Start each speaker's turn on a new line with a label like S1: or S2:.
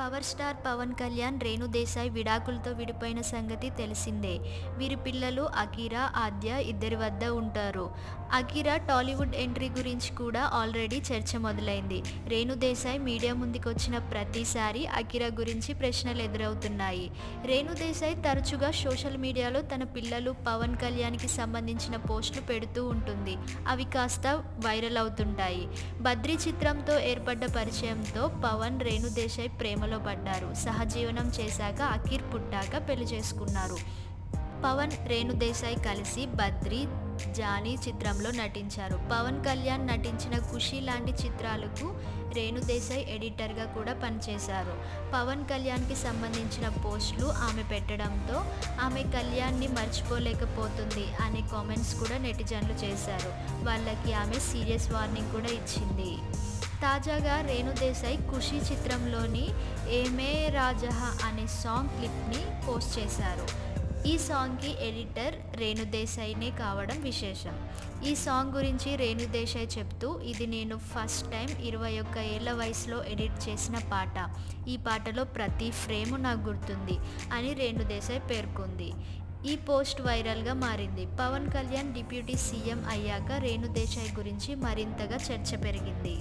S1: Power star Pawan Kalyan Renu Desai విడాకులతో విడిపోయిన సంగతి తెలిసిందే. వీరి పిల్లలు అకిరా ఆద్య ఇద్దరి వద్ద ఉంటారు. అకిరా టాలీవుడ్ ఎంట్రీ గురించి కూడా ఆల్రెడీ చర్చ మొదలైంది. రేణు దేశాయ్ మీడియా ముందుకు వచ్చిన ప్రతిసారి అకిరా గురించి ప్రశ్నలు ఎదురవుతున్నాయి. రేణు దేశాయ్ తరచుగా సోషల్ మీడియాలో తన పిల్లలు పవన్ కళ్యాణ్కి సంబంధించిన పోస్టులు పెడుతూ ఉంటుంది. అవి కాస్త వైరల్ అవుతుంటాయి. బద్రీ చిత్రంతో ఏర్పడ్డ పరిచయంతో పవన్ రేణు దేశాయ్ ప్రేమలో పడ్డారు. సహజీవనం చేశాక అఖీర్ పుట్టాక పెళ్ళి చేసుకున్నారు. పవన్ రేణుదేశాయ్ కలిసి బద్రీ జానీ చిత్రంలో నటించారు. పవన్ కళ్యాణ్ నటించిన ఖుషి లాంటి చిత్రాలకు రేణుదేశాయ్ ఎడిటర్గా కూడా పనిచేశారు. పవన్ కళ్యాణ్కి సంబంధించిన పోస్టులు ఆమె పెట్టడంతో ఆమె కళ్యాణ్ని మర్చిపోలేకపోతుంది అనే కామెంట్స్ కూడా నెటిజన్లు చేశారు. వాళ్ళకి ఆమె సీరియస్ వార్నింగ్ కూడా ఇచ్చింది. తాజాగా రేణుదేశాయ్ ఖుషి చిత్రంలోని ఏమే రాజహ అనే సాంగ్ క్లిప్ని పోస్ట్ చేశారు. ఈ సాంగ్కి ఎడిటర్ రేణుదేశాయ్నే కావడం విశేషం. ఈ సాంగ్ గురించి రేణుదేశాయ్ చెప్తూ ఇది నేను ఫస్ట్ టైం ఇరవై ఒక్క ఏళ్ళ వయసులో ఎడిట్ చేసిన పాట. ఈ పాటలో ప్రతి ఫ్రేము నాకు గుర్తుంది అని రేణుదేశాయ్ పేర్కొంది. ఈ పోస్ట్ వైరల్గా మారింది. పవన్ కళ్యాణ్ డిప్యూటీ సీఎం అయ్యాక రేణుదేశాయ్ గురించి మరింతగా చర్చ పెరిగింది.